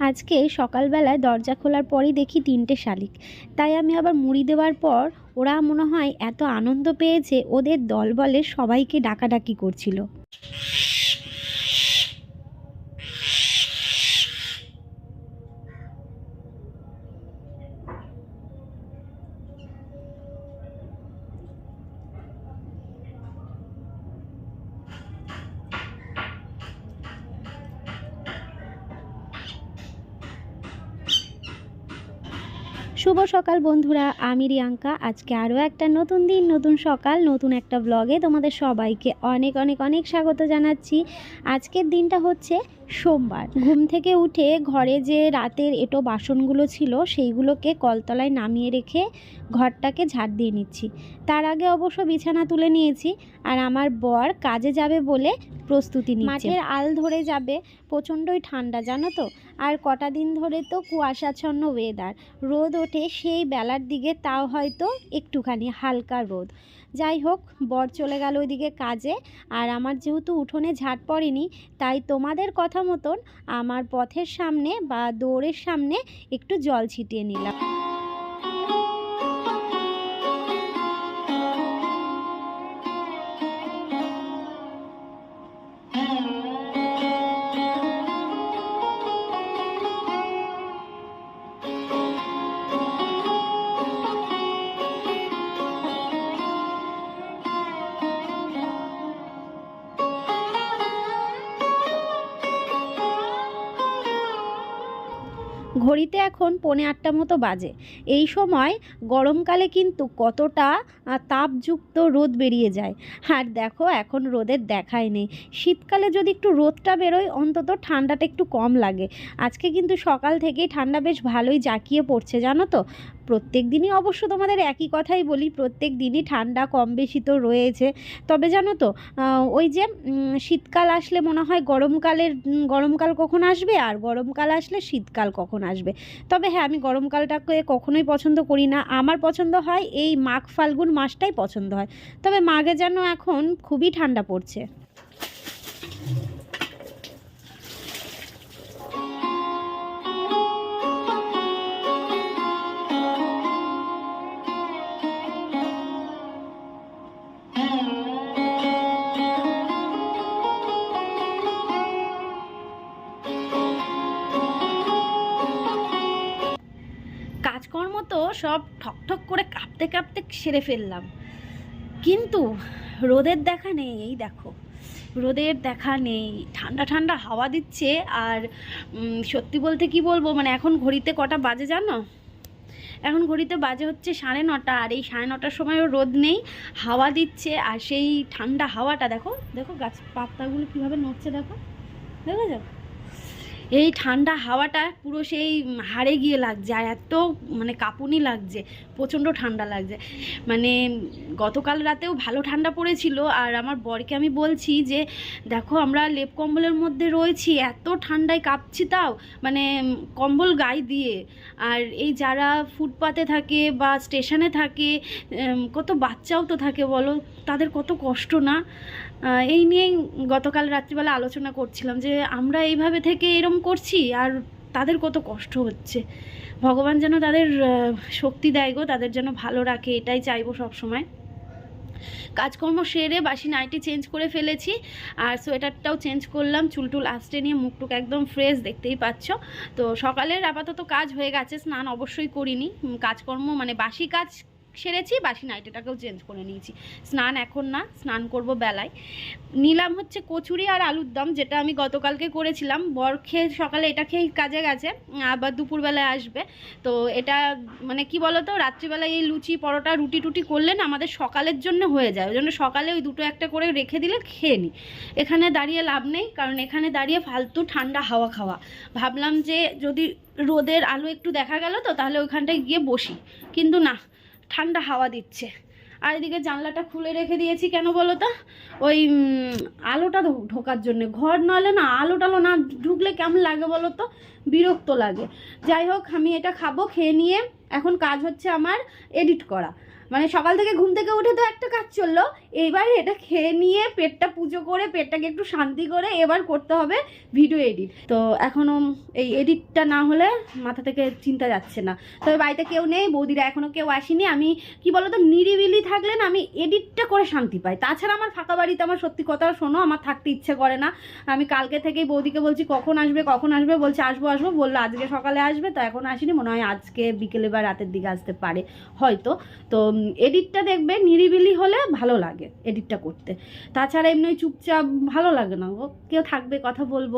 আজকে সকালবেলায় দরজা খোলার পরই দেখি তিনটে শালিক। তাই আমি আবার মুড়ি দেওয়ার পর ওরা মনে হয় এত আনন্দ পেয়েছে, ওদের দল বলে সবাইকে ডাকাডাকি করছিল। শুভ সকাল বন্ধুরা, আমি রিয়াঙ্কা। আজকে আরও একটা নতুন দিন, নতুন সকাল, নতুন একটা ব্লগে তোমাদের সবাইকে অনেক অনেক অনেক স্বাগত জানাচ্ছি। আজকের দিনটা হচ্ছে সোমবার। ঘুম থেকে উঠে ঘরে যে রাতের এটো বাসনগুলো ছিল, সেইগুলোকে কলতলায় নামিয়ে রেখে ঘরটাকে ঝাড় দিয়ে নিচ্ছি। তার আগে অবশ্য বিছানা তুলে নিয়েছি, আর আমার বর কাজে যাবে বলে প্রস্তুতি নিচ্ছে। মাঠের আল ধরে যাবে প্রচণ্ডই ঠান্ডা, জানো তো? আর কটা দিন ধরে তো কুয়াশাচ্ছন্ন ওয়েদার রোদ ওঠে সেই বেলার দিকে, তাও হয়তো একটুখানি হালকা রোদ। যাই হোক, বর চলে গেল ওইদিকে কাজে। আর আমার যেহেতু উঠোনে ঝাঁট পড়েনি, তাই তোমাদের কথা মতন আমার পথের সামনে বা দৌড়ের সামনে একটু জল ছিটিয়ে নিলাম। ঘড়িতে এখন পনে আটটা মতো বাজে। এই সময় গরমকালে কিন্তু কতটা তাপযুক্ত রোদ বেরিয়ে যায়। আর দেখো, এখন রোদের দেখাই নেই। শীতকালে যদি একটু রোদটা বেরোয়, অন্তত ঠান্ডাটা একটু কম লাগে। আজকে কিন্তু সকাল থেকেই ঠান্ডা বেশ ভালোই জাঁকিয়ে পড়ছে, জানো তো? প্রত্যেক দিনই অবশ্য তোমাদের একই কথাই বলি, প্রত্যেক দিনই ঠান্ডা কম বেশি তো রয়েছে। তবে জানো তো ওই যে শীতকাল আসলে মনে হয় গরমকালের গরমকাল কখন আসবে আর গরমকাল আসলে শীতকাল কখন আসবে? তবে হ্যাঁ আমি গরমকালটাকে কখনোই পছন্দ করি না। আমার পছন্দ হয় এই মাঘ ফাল্গুন মাসটাই পছন্দ হয়। তবে মাঘে যেন এখন খুবই ঠান্ডা পড়ছে। সব ঠকঠক করে কাঁপতে কাঁপতে সেরে ফেললাম। কিন্তু রোদের দেখা নেই, এই দেখো। রোদের দেখা নেই, ঠান্ডা ঠান্ডা হাওয়া দিচ্ছে আর সত্যি বলতে কি বলব মানে এখন ঘড়িতে কটা বাজে জানো? এখন ঘড়িতে বাজে হচ্ছে সাড়ে নটা আর এই সাড়ে নটার সময়ও রোদ নেই, হাওয়া দিচ্ছে আর সেই ঠান্ডা হাওয়াটা দেখো দেখো গাছ পাতাগুলো কীভাবে নড়ছে দেখো দেখো এই ঠান্ডা হাওয়াটা পুরো সেই হাড়ে গিয়ে লাগছে আর এত মানে কাঁপুনি লাগছে, প্রচণ্ড ঠান্ডা লাগছে। মানে গতকাল রাতেও ভালো ঠান্ডা পড়েছিল আর আমার বরকে আমি বলছি যে, দেখো আমরা লেপ কম্বলের মধ্যে রয়েছি, এত ঠান্ডায় কাঁপছি তাও মানে কম্বল গায়ে দিয়ে। আর এই যারা ফুটপাতে থাকে বা স্টেশনে থাকে কত বাচ্চাও তো থাকে বলো, তাদের কত কষ্ট না? এই নিয়েই গতকাল রাত্রিবেলা আলোচনা করছিলাম যে আমরা এইভাবে থেকে এরম করছি আর তাদের কত কষ্ট হচ্ছে। ভগবান যেন তাদের শক্তি দেয় গো, তাদের যেন ভালো রাখে, এটাই চাইব সবসময়। কাজকর্ম সেরে বাসি নাইটি চেঞ্জ করে ফেলেছি, আর সোয়েটারটাও চেঞ্জ করলাম চুলটুল আস্তে নিয়ে মুখটুক একদম ফ্রেশ দেখতেই পাচ্ছ। তো সকালের আপাতত কাজ হয়ে গেছে, স্নান অবশ্যই করিনি। কাজকর্ম মানে বাসি কাজ সেরেছি, বাসি নাইটিটাকেও চেঞ্জ করে নিয়েছি। স্নান এখন না, স্নান করব বেলায়। নিলাম হচ্ছে কচুরি আর আলুর দম, যেটা আমি গতকালকে করেছিলাম। বর খেয়ে সকালে এটা খেয়ে কাজে গেছে, আবার দুপুরবেলায় আসবে। তো এটা মানে কি বলতো, রাত্রিবেলায় এই লুচি, পরোটা, রুটি টুটি করলে না আমাদের সকালের জন্য হয়ে যায়। ওই জন্য সকালে ওই দুটো একটা করে রেখে দিলে খেয়ে নিই। এখানে দাঁড়িয়ে লাভ নেই, কারণ এখানে দাঁড়িয়ে ফালতু ঠান্ডা হাওয়া খাওয়া। ভাবলাম যে যদি রোদের আলো একটু দেখা গেল তো, তাহলে ওইখানটায় গিয়ে বসি। কিন্তু না ঠান্ডা হাওয়া দিচ্ছে। আর এদিকে জানলাটা খুলে রেখে দিয়েছি, কেন বলো তো? ওই আলোটা ঢোকার জন্য। ঘর নলে না আলো টালো না ঢুকলে কেমন লাগে বলো তো? বিরক্ত লাগে। যাই হোক, আমি এটা খাব, খেয়ে নিয়ে। এখন কাজ হচ্ছে আমার এডিট করা। মানে সকাল থেকে ঘুম থেকে উঠে তো একটা কাজ চলল এইবার এটা খেয়ে নিয়ে পেটটা পুজো করে, পেটটাকে একটু শান্তি করে এবার করতে হবে ভিডিও এডিট তো এখনও এই এডিটটা না হলে মাথা থেকে চিন্তা যাচ্ছে না। তবে বাড়িতে কেউ নেই, বৌদিরা এখনও কেউ আসেনি। আমি কি বলতো, নিরিবিলি থাকলে না আমি এডিটটা করে শান্তি পাই। তাছাড়া আমার ফাঁকা বাড়িতে আমার সত্যি কথা শোনো, আমার থাকতে ইচ্ছে করে না। আমি কালকে থেকেই বৌদিকে বলছি, কখন আসবে কখন আসবে? বলছে, আসব আসব। বলল, আজকে সকালে আসবে। তো এখন আসেনি, মনে হয় আজকে বিকেলে বা রাতের দিকে আসতে পারে, হয়তো। তো এডিটটা দেখবে, নিরিবিলি হলে ভালো লাগে এডিটটা করতে। তাছাড়া এমনি চুপচাপ ভালো লাগে না গো। কেউ থাকবে, কথা বলব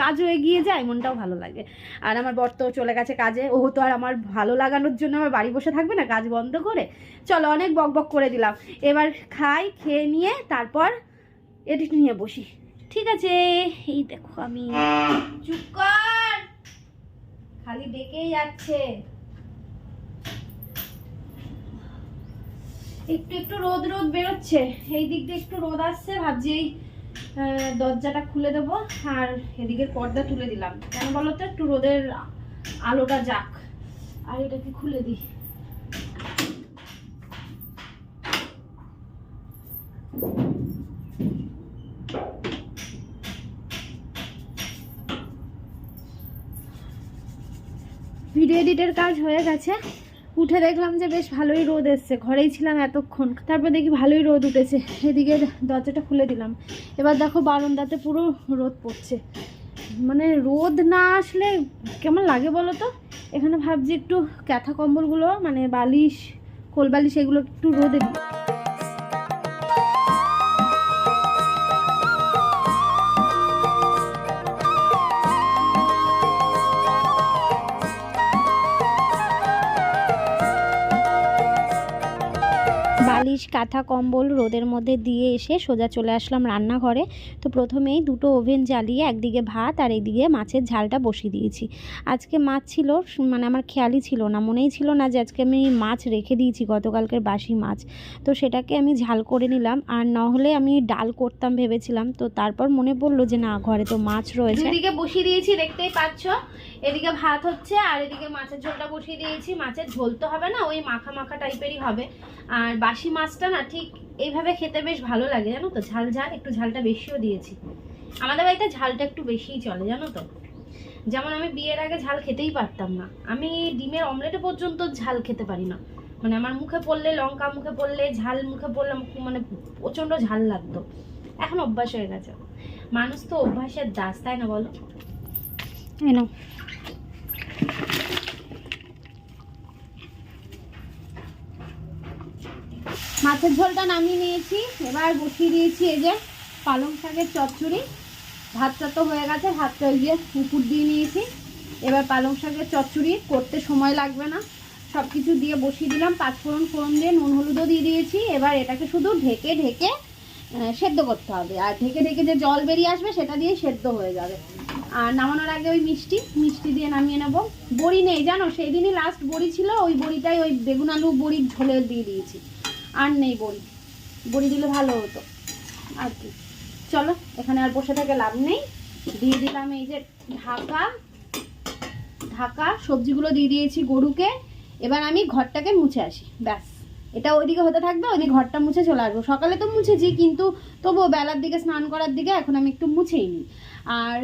কাজও এগিয়ে যায়, মনটাও ভালো লাগে। আর আমার বর তো চলে গেছে কাজে, ও তো আর আমার ভালো লাগানোর জন্য আমার বাড়ি বসে থাকবে না, কাজ বন্ধ করে। চলো, অনেক বক বক করে দিলাম। এবার খাই, খেয়ে নিয়ে তারপর এডিট নিয়ে বসি। ঠিক আছে, এই দেখো আমি। চুপ কর! খালি ডেকেই যাচ্ছে। একটু একটু রোদ রোদ বেরোচ্ছে। এই দিক দিয়ে একটু রোদ আসছে, ভাবছি এই দরজাটা খুলে দেবো আর এদিকের পর্দা তুলে দিলাম। কেন বলো তো একটু রোদের আলোটা যাক। আর এটাকে খুলে দিই। ভিডিও এডিটের কাজ হয়ে গেছে। উঠে দেখলাম যে বেশ ভালোই রোদ এসছে। ঘরেই ছিলাম এতক্ষণ। তারপর দেখি ভালোই রোদ উঠেছে। এদিকে দরজাটা খুলে দিলাম। এবার দেখো বারান্দাতে পুরো রোদ পড়ছে। মানে রোদ না আসলে কেমন লাগে বলো তো? এখানে ভাবছি একটু ক্যাথা কম্বলগুলো মানে বালিশ কোল বালিশ এগুলো একটু রোদে বালিশ, কাঁথা, কম্বল রোদের মধ্যে দিয়ে এসে সোজা চলে আসলাম রান্নাঘরে। তো প্রথমেই দুটো ওভেন জ্বালিয়ে একদিকে ভাত আর এইদিকে মাছের ঝালটা বসিয়ে দিয়েছি। আজকে মাছ ছিল মানে আমার খেয়ালই ছিল না, মনেই ছিল না যে আজকে আমি মাছ রেখে দিয়েছি, গতকালকের বাসি মাছ। তো সেটাকে আমি ঝাল করে নিলাম, আর নহলে আমি ডাল করতাম ভেবেছিলাম। তো তারপর মনে পড়ল যে না, ঘরে তো মাছ রয়েছে। বসিয়ে দিয়েছি, দেখতেই পাচ্ছ। এদিকে ভাত হচ্ছে, আর এদিকে মাছের ঝোলটা বসিয়ে দিয়েছি। মাছের ঝোল তো হবে না, ওই মাখা মাখা টাইপেরই হবে। আর বাসি মাছটা না ঠিক এইভাবে খেতে বেশ ভালো লাগে, জানো তো? ঝাল ঝাল, একটু ঝালটা বেশিও দিয়েছি। আমাদের বাড়িতে ঝালটা একটু বেশিই চলে, জানো তো? যেমন আমি বিয়ের আগে ঝাল খেতেই পারতাম না। আমি ডিমের অমলেটে পর্যন্ত ঝাল খেতে পারি না। মানে আমার মুখে পড়লে, লঙ্কা মুখে পড়লে, ঝাল মুখে পড়লে মানে প্রচণ্ড ঝাল লাগতো। এখন অভ্যাস হয়ে গেছে। মানুষ তো অভ্যাসের দাস, তাই না বলো? এই নাও। মাছের ঝোলটা নামিয়ে নিয়েছি, এবার বসিয়ে দিয়েছি এই যে পালং শাকের চচ্চড়ি। ভাতটা তো হয়ে গেছে, ভাতটা ওই যে উপর দিয়ে নিয়েছি। এবার পালং শাকের চচ্চড়ি করতে সময় লাগবে না। সব কিছু দিয়ে বসিয়ে দিলাম, পাঁচফোড়ন ফোড়ন দিয়ে, নুন হলুদও দিয়ে দিয়েছি। এবার এটাকে শুধু ঢেকে ঢেকে সেদ্ধ করতে হবে। আর ঢেকে ঢেকে যে জল বেরিয়ে আসবে, সেটা দিয়ে সেদ্ধ হয়ে যাবে। আর নামানোর আগে ওই মিষ্টি মিষ্টি দিয়ে নামিয়ে নেব। বড়ি নেই, জানো? সেই দিনই লাস্ট বড়ি ছিল, ওই বড়িটাই ওই বেগুন আলু বড়ির ঝোলে দিয়ে দিয়েছি। আর নেই বড়ি। বড়ি দিলে ভালো হতো। আর কি। চলো, এখানে আর বসে থেকে লাভ নেই। দিয়ে দিলাম এই যে ঢাকা। ঢাকা, সবজিগুলো দিয়ে দিয়েছি গরুকে। এবার আমি ঘরটাকে মুছে আসি। ব্যাস। এটা ওইদিকে হতে থাকবে, ওইদিকে ঘরটা মুছে চলে আসব। সকালে তো মুছেছি, কিন্তু তবুও বেলার দিকে স্নান করার দিকে এখন আমি একটু মুছেই নিই আর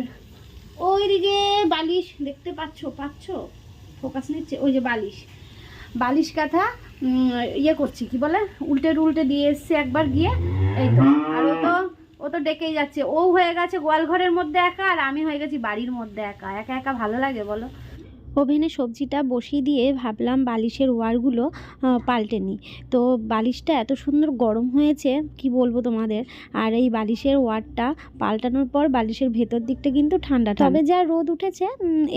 ওইদিকে বালিশ, দেখতে পাচ্ছ পাচ্ছ? ফোকাস নিচ্ছে, ওই যে বালিশ। বালিশ কাঁথা ইয়ে করছি, কি বলে? উল্টে উল্টে দিয়ে এসছে একবার গিয়ে, এই তো। আর ও তো ও তো ডেকেই যাচ্ছে। ও হয়ে গেছে গোয়াল ঘরের মধ্যে একা, আর আমি হয়ে গেছি বাড়ির মধ্যে একা। একা একা ভালো লাগে, বলো? ওভেনে সবজিটা বসিয়ে দিয়ে ভাবলাম বালিশের ওয়ারগুলো পাল্টে নিই। তো বালিশটা এত সুন্দর গরম হয়েছে, কি বলব তোমাদের? আর এই বালিশের ওয়ারটা পাল্টানোর পর বালিশের ভেতর দিকটা কিন্তু ঠান্ডা তবে যা রোদ উঠেছে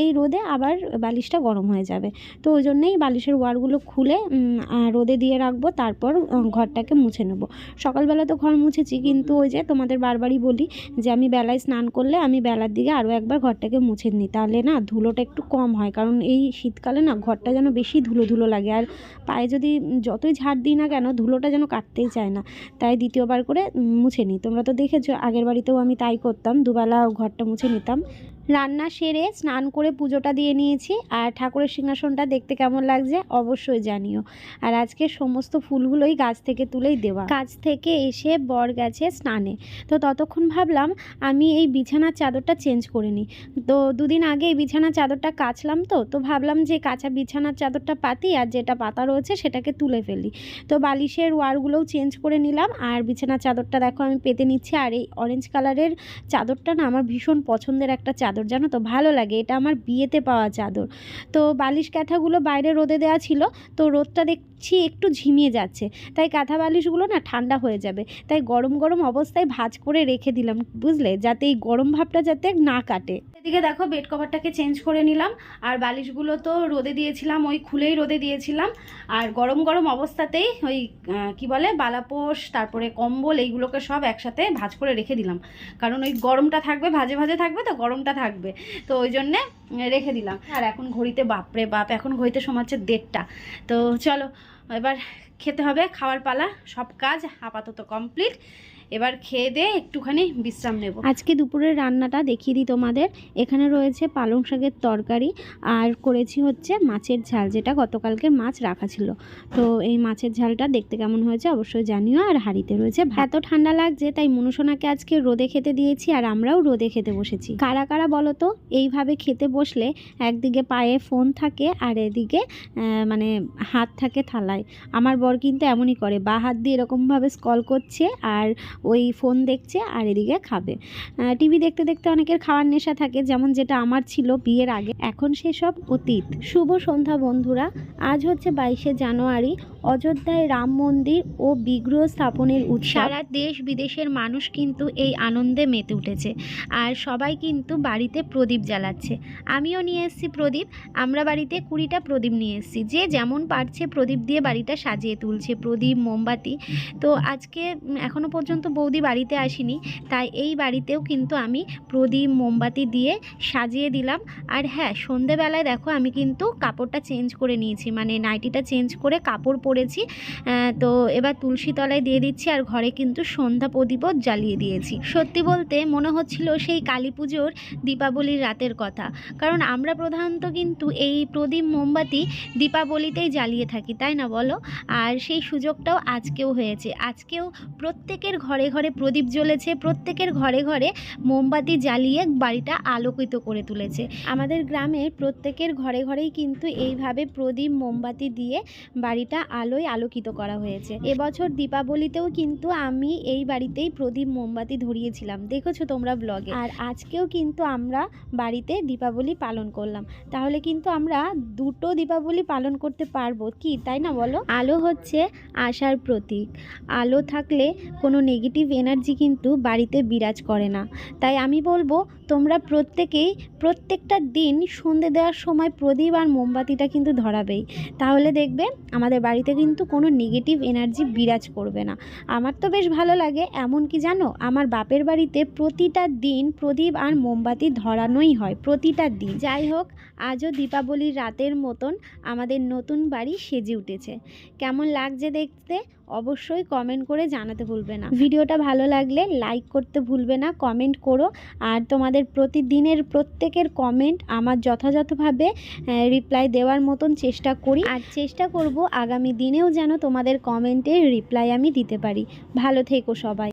এই রোদে আবার বালিশটা গরম হয়ে যাবে। তো ওই জন্যেই বালিশের ওয়ারগুলো খুলে রোদে দিয়ে রাখব, তারপর ঘরটাকে মুছে নেব। সকালবেলা তো ঘর মুছেছি, কিন্তু ওই যে তোমাদের বারবারই বলি যে আমি বেলায় স্নান করলে আমি বেলার দিকে আরও একবার ঘরটাকে মুছে নিই। তাহলে না ধুলোটা একটু কম হয়, কারণ এই শীতকালে না ঘরটা যেন বেশি ধুলো ধুলো লাগে। আর পায়ে যদি যতই ঝাড় দিই না কেন ধুলোটা যেন কাটতেই চায় না। তাই দ্বিতীয়বার করে মুছে নিই। তোমরা তো দেখেছ, আগের বাড়িতেও আমি তাই করতাম। দুবেলা ঘরটা মুছে নিতাম। রান্না সেরে স্নান করে পুজোটা দিয়ে নিয়েছি আর ঠাকুরের সিংহাসনটা দেখতে কেমন লাগছে অবশ্যই জানিও। আর আজকে সমস্ত ফুলগুলোই গাছ থেকে তুলেই দেওয়া। গাছ থেকে এসে বর গেছে স্নানে। তো ততক্ষণ ভাবলাম আমি এই বিছানার চাদরটা চেঞ্জ করে নিই। তো দুদিন আগে এই বিছানার চাদরটা কাচলাম তো তো ভাবলাম যে কাঁচা বিছানার চাদরটা পাতি আর যেটা পাতা রয়েছে সেটাকে তুলে ফেলি। তো বালিশের ওয়ারগুলোও চেঞ্জ করে নিলাম আর বিছানার চাদরটা দেখো আমি পেতে নিচ্ছি। আর এই অরেঞ্জ কালারের চাদরটা না আমার ভীষণ পছন্দের একটা চাদর। জানো তো? ভালো লাগে। এটা আমার বিয়েতে পাওয়া চাদর। তো বালিশ কাঁথাগুলো বাইরে রোদে দেওয়া ছিল, তো রোদটা দেখছি একটু ঝিমিয়ে যাচ্ছে। তাই কাঁথা বালিশগুলো না ঠান্ডা হয়ে যাবে। তাই গরম গরম অবস্থায় ভাজ করে রেখে দিলাম, বুঝলে? যাতে এই গরম ভাবটা যাতে না কাটে। এদিকে দেখো, বেড কভারটাকে চেঞ্জ করে নিলাম। আর বালিশগুলো তো রোদে দিয়েছিলাম, ওই খুলেই রোদে দিয়েছিলাম। আর গরম গরম অবস্থাতেই ওই কি বলে? বালাপোষ তারপরে কম্বল, এইগুলোকে সব একসাথে ভাঁজ করে রেখে দিলাম। কারণ ওই গরমটা থাকবে, ভাজে ভাজে থাকবে, তো গরমটা থাকবে তো ওই জন্যে রেখে দিলাম। আর এখন ঘড়িতে বাপরে বাপ, এখন ঘড়িতে সময় হচ্ছে দেড়টা। তো চলো, এবার খেতে হবে, খাওয়ার পালা, সব কাজ আপাতত কমপ্লিট এবার খেয়ে দিয়ে একটুখানি বিশ্রাম নেব। আজকে দুপুরের রান্নাটা দেখিয়ে দিই তোমাদের। এখানে রয়েছে পালং শাকের তরকারি আর করেছি হচ্ছে মাছের ঝাল, যেটা গতকালকে মাছ রাখা ছিল। তো এই মাছের ঝালটা দেখতে কেমন হয়েছে অবশ্যই জানিও, আর হাঁড়িতে রয়েছে। এত ঠান্ডা লাগছে, তাই মনুসোনাকে আজকে রোদে খেতে দিয়েছি, আর আমরাও রোদে খেতে বসেছি। কারা কারা বলো তো, এইভাবে খেতে বসলে একদিকে পায়ে ফোন থাকে, আর এদিকে মানে হাত থাকে থালায়। আমার বর কিন্তু এমনই করে, বা হাত দিয়ে এরকমভাবে স্কল করছে, আর ওই ফোন দেখছে আর এদিকে খাবে। টিভি দেখতে দেখতে অনেকের খাওয়ার নেশা থাকে, যেমন যেটা আমার ছিল বিয়ের আগে। এখন সেসব অতীত। শুভ সন্ধ্যা, বন্ধুরা। আজ হচ্ছে বাইশে জানুয়ারি, অযোধ্যায় রাম মন্দির ও বিগ্রহ স্থাপনের উৎসব। সারা দেশ বিদেশের মানুষ কিন্তু এই আনন্দে মেতে উঠেছে। আর সবাই কিন্তু বাড়িতে প্রদীপ জ্বালাচ্ছে। আমিও নিয়ে এসেছি প্রদীপ। আমরা বাড়িতে কুড়িটা প্রদীপ নিয়ে এসেছি। যে যেমন পারছে প্রদীপ দিয়ে বাড়িটা সাজিয়ে তুলছে। প্রদীপ, মোমবাতি। তো আজকে এখনও পর্যন্ত বৌদি বাড়িতে আসেনি, তাই এই বাড়িতেও কিন্তু আমি প্রদীপ, মোমবাতি দিয়ে সাজিয়ে দিলাম। আর হ্যাঁ সন্ধেবেলায় দেখো আমি কিন্তু কাপড়টা চেঞ্জ করে নিয়েছি মানে নাইটিটা চেঞ্জ করে কাপড় পরেছি। তো এবার তুলসী তলায় দিয়ে দিচ্ছি আর ঘরে কিন্তু সন্ধ্যা প্রদীপও জ্বালিয়ে দিয়েছি। সত্যি বলতে মনে হচ্ছিল সেই কালী পুজোর দীপাবলির রাতের কথা। কারণ আমরা প্রধানত কিন্তু এই প্রদীপ, মোমবাতি দীপাবলিতেই জ্বালিয়ে থাকি, তাই না বলো? আর সেই সুযোগটাও আজকেও হয়েছে। আজকেও প্রত্যেকের ঘরে ঘরে ঘরে প্রদীপ জ্বলেছে, প্রত্যেকের ঘরে ঘরে মোমবাতি জ্বালিয়ে বাড়িটা আলোকিত করে তুলেছে। আমাদের গ্রামের প্রত্যেকের ঘরে ঘরেই কিন্তু এইভাবে প্রদীপ, মোমবাতি দিয়ে বাড়িটা আলোয় আলোকিত করা হয়েছে। এবছর দীপাবলিতেও কিন্তু আমি এই বাড়িতেই প্রদীপ, মোমবাতি ধরিয়েছিলাম। দেখেছ তোমরা ব্লগে। আর আজকেও কিন্তু আমরা বাড়িতে দীপাবলি পালন করলাম। তাহলে কিন্তু আমরা দুটো দীপাবলি পালন করতে পারব কি, তাই না বলো? আলো হচ্ছে আশার প্রতীক। আলো থাকলে কোনো নেগেটিভ এনার্জি কিন্তু বাড়িতে বিরাজ করে না। তাই আমি বলব তোমরা প্রত্যেকেই প্রত্যেকটা দিন সন্ধে দেওয়ার সময় প্রদীপ আর মোমবাতিটা কিন্তু ধরাবেই। তাহলে দেখবে আমাদের বাড়িতে কিন্তু কোনো নেগেটিভ এনার্জি বিরাজ করবে না। আমার তো বেশ ভালো লাগে, এমন কি জানো? আমার বাপের বাড়িতে প্রতিটা দিন প্রদীপ আর মোমবাতি ধরানোই হয়, প্রতিটা দিন। যাই হোক, আজও দীপাবলির রাতের মতন আমাদের নতুন বাড়ি সেজে উঠেছে। কেমন লাগছে দেখতে অবশ্যই কমেন্ট করে জানাতে ভুলবে না। ভিডিওটা ভালো লাগলে লাইক করতে ভুলবে না কমেন্ট করো। আর তোমাদের প্রতিদিনের প্রত্যেকের কমেন্ট আমার যথাযথভাবে রিপ্লাই দেওয়ার মতন চেষ্টা করি। আর চেষ্টা করব আগামী দিনেও যেন তোমাদের কমেন্টের রিপ্লাই আমি দিতে পারি। ভালো থেকো সবাই।